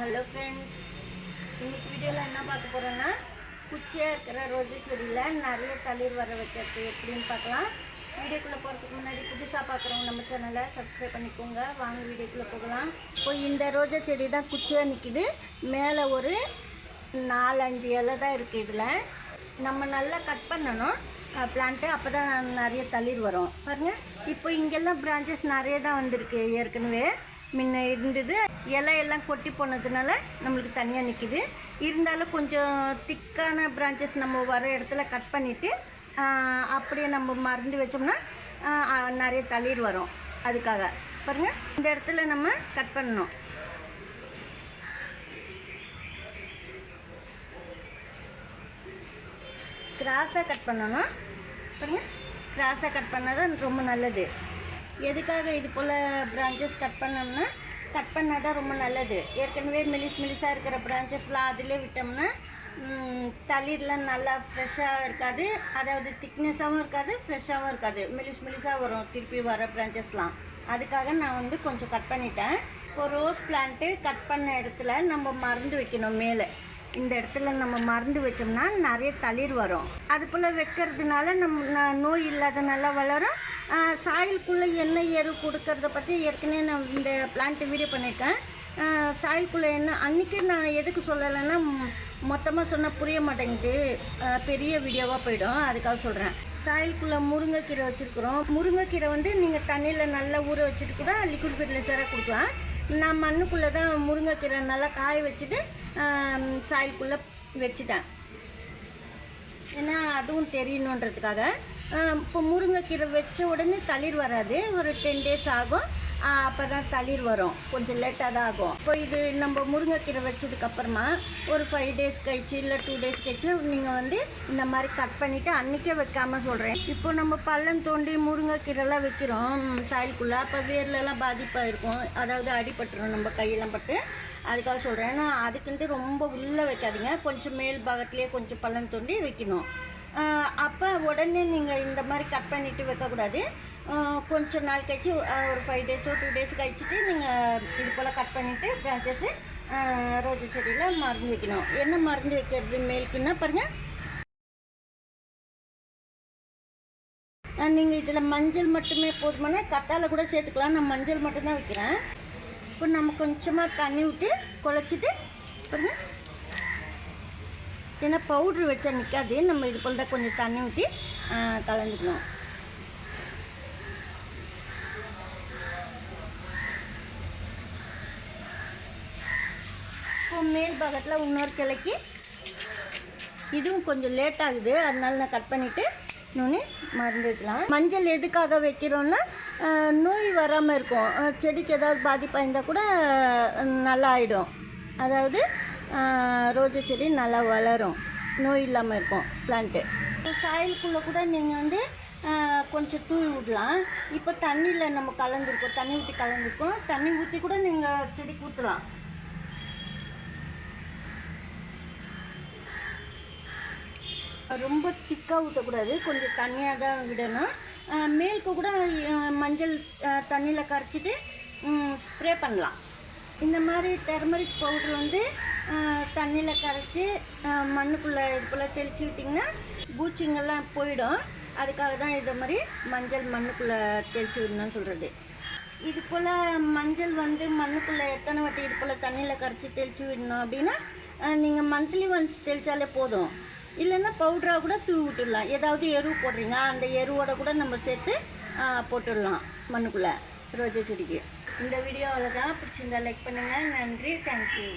Hello friends இன்றைக்கி வீடியோவில் என்ன பார்க்க போகிறோன்னா குச்சியாக இருக்கிற ரோஜு செடியில் நிறைய தளிர் வர வைக்கிறது எப்படின்னு பார்க்கலாம். வீடியோக்குள்ளே போகிறதுக்கு முன்னாடி புதுசாக பார்க்குறவங்க நம்ம சேனலை சப்ஸ்கிரைப் பண்ணிக்கோங்க. வாங்க வீடியோக்குள்ளே போகலாம். இப்போ இந்த ரோஜா செடி தான் குச்சியாக நிற்கிது மேலே ஒரு நாலஞ்சு இலை தான் இருக்குது இதில். நம்ம நல்லா கட் பண்ணணும். பிளான்ட்டு அப்போ தான் நிறைய தளிர் வரும். பாருங்கள் இப்போ இங்கெல்லாம் பிரான்ச்சஸ் நிறைய தான் வந்திருக்கு ஏற்கனவே. முன்ன இருந்தது. இலை எல்லாம் கொட்டி போனதுனால நம்மளுக்கு தனியாக நிற்கிது இருந்தாலும் கொஞ்சம் திக்கான பிரான்ச்சஸ் நம்ம வர இடத்துல கட் பண்ணிவிட்டு அப்படியே நம்ம மருந்து வச்சோம்னா நிறைய தளிர் வரும். அதுக்காக. பாருங்கள் இந்த இடத்துல நம்ம கட் பண்ணணும். கிராஸாக கட் பண்ணணும். பாருங்கள் கிராஸாக கட் பண்ணால் தான் ரொம்ப நல்லது. எதுக்காக இது போல் பிரான்ச்சஸ் கட் பண்ணோம்னா கட் பண்ணால் தான் ரொம்ப நல்லது. ஏற்கனவே மெலிஸ் மெலிஸாக இருக்கிற பிரான்ச்சஸ்லாம் அதிலே விட்டோம்னா தளிர்லாம் நல்லா ஃப்ரெஷ்ஷாக இருக்காது. அதாவது திக்னஸாகவும் இருக்காது ஃப்ரெஷ்ஷாகவும் இருக்காது. மெலிஸ் மெலிஸாக வரும் திருப்பி வர பிரான்ச்சஸ்லாம் அதுக்காக நான் வந்து கொஞ்சம் கட் பண்ணிட்டேன். இப்போ ரோஸ் பிளான்ட்டு கட் பண்ண இடத்துல நம்ம மருந்து வைக்கணும் மேலே. இந்த இடத்துல நம்ம மருந்து வச்சோம்னா நிறைய தளிர் வரும். அது போல் வைக்கிறதுனால நம்ம நோய் இல்லாத நல்லா வளரும் சாயிலுக்குள்ளே என்ன எரு கொடுக்கறத பற்றி ஏற்கனவே நான் இந்த பிளான்ட்டு வீடியோ பண்ணியிருக்கேன் சாயலுக்குள்ளே என்ன அன்றைக்கி நான் எதுக்கு சொல்லலைன்னா மொத்தமாக சொன்னால் புரிய மாட்டேங்குது. பெரிய வீடியோவாக போயிடும். அதுக்காக சொல்கிறேன் சாயிலுக்குள்ளே முருங்கைக்கீரை வச்சுருக்குறோம். முருங்கைக்கீரை வந்து நீங்கள் தண்ணியில் நல்லா ஊற வச்சுட்டு கூட லிக்விட் ஃபெர்டிலைசராக கொடுக்கலாம். நான் மண்ணுக்குள்ளே தான் முருங்கைக்கீரை நல்லா காய வச்சுட்டு சாயிலுக்குள்ளே வச்சுட்டேன். ஏன்னா அதுவும் தெரியணுன்றதுக்காக. இப்போ முருங்கைக்கீரை வச்ச உடனே தளிர் வராது. ஒரு டென் டேஸ் ஆகும். அப்போ தான் தளிர் வரும். கொஞ்சம் லேட்டாக தான் ஆகும். இப்போ இது நம்ம முருங்கைக்கீரை வச்சதுக்கப்புறமா ஒரு ஃபைவ் டேஸ் கழிச்சு இல்லை டூ டேஸ் கழிச்சு நீங்கள் வந்து இந்த மாதிரி கட் பண்ணிவிட்டு அன்றைக்கே வைக்காமல் சொல்கிறேன் இப்போ நம்ம பள்ளம் தோண்டி முருங்கைக்கீரைலாம் வைக்கிறோம். சாயலுக்குள்ளே அப்போ வேர்லலாம் பாதிப்பாக இருக்கும் அதாவது அடிபட்டுரும் நம்ம கையெல்லாம் பட்டு. அதுக்காக சொல்கிறேன் ஏன்னா அதுக்குன்ட்டு ரொம்ப உள்ளே வைக்காதீங்க. கொஞ்சம் மேல் பாகத்துலேயே கொஞ்சம் பள்ளம் தோண்டி வைக்கணும். அப்போ உடனே நீங்கள் இந்த மாதிரி கட் பண்ணிவிட்டு வைக்கக்கூடாது. கொஞ்ச கொஞ்சம் நாள் கழிச்சு ஒரு ஃபைவ் டேஸோ டூ டேஸ் கழிச்சிட்டு நீங்கள் இது போல் கட் பண்ணிவிட்டு பிரான்ச்சஸ்ஸு ரோஜா செடியில் மருந்து வைக்கணும். என்ன மருந்து வைக்கிறது மேலுக்குன்னா பாருங்கள் நீங்கள் இதில் மஞ்சள் மட்டுமே போதுமானா கத்தால கூட சேர்த்துக்கலாம். நான் மஞ்சள் மட்டும்தான் வைக்கிறேன். இப்போ நம்ம கொஞ்சமாக தண்ணி விட்டு குழச்சிட்டு பாருங்க. ஏன்னா பவுட்ரு வச்சா நிற்காது நம்ம இது போல் தான் கொஞ்சம் தண்ணி ஊற்றி கலந்துக்கணும். மேல் பக்கத்தில் இன்னொரு கிளைக்கு. இதுவும் கொஞ்சம் லேட் ஆகுது. அதனால நான் கட் பண்ணிவிட்டு இன்னொன்று மறந்துக்கலாம் மஞ்சள் எதுக்காக வைக்கிறோன்னா நோய் வராமல் இருக்கும். செடிக்கு ஏதாவது பாதிப்பாக இருந்தால் கூட நல்லா ஆகிடும் அதாவது ரோஜா செடி நல்லா வளரும். நோய் இல்லாமல் இருக்கும் பிளான்ட்டு சாயலுக்குள்ளே கூட நீங்கள் வந்து கொஞ்சம் தூவி விடலாம். இப்போ தண்ணியில் நம்ம கலந்துருக்கோம். தண்ணி ஊற்றி கலந்துருக்கோம். தண்ணி ஊற்றி கூட நீங்கள் செடிக்கு ஊற்றலாம் ரொம்ப திக்காக ஊற்றக்கூடாது கொஞ்சம் தண்ணியாக தான் விடணும் மேலுக்கு கூட மஞ்சள் தண்ணியில் கரைச்சிட்டு ஸ்ப்ரே பண்ணலாம். இந்த மாதிரி டெர்மரிக் பவுடர் வந்து தண்ணியில் கரைச்சி மண்ணுக்குள்ளே இது போல் தெளித்து விட்டிங்கன்னா பூச்சிங்கெல்லாம் போயிடும். அதுக்காக தான் இதை மாதிரி மஞ்சள் மண்ணுக்குள்ளே தெளித்து விடணும்னு சொல்கிறது இது போல் மஞ்சள் வந்து மண்ணுக்குள்ளே எத்தனை வாட்டி இது போல் தண்ணியில் கரைச்சி தெளித்து விடணும் அப்படின்னா நீங்கள் மந்த்லி ஒன்ஸ் தெளித்தாலே போதும். இல்லைன்னா பவுடராக கூட தூவி விட்டுடலாம். ஏதாவது எரு போடுறீங்க அந்த எருவோட கூட நம்ம சேர்த்து போட்டுடலாம் மண்ணுக்குள்ளே. ரோஜா செடிக்கு. இந்த வீடியோ அவ்வளோதான் பிடிச்சிருந்தா லைக் பண்ணுங்கள் நன்றி. தேங்க்யூ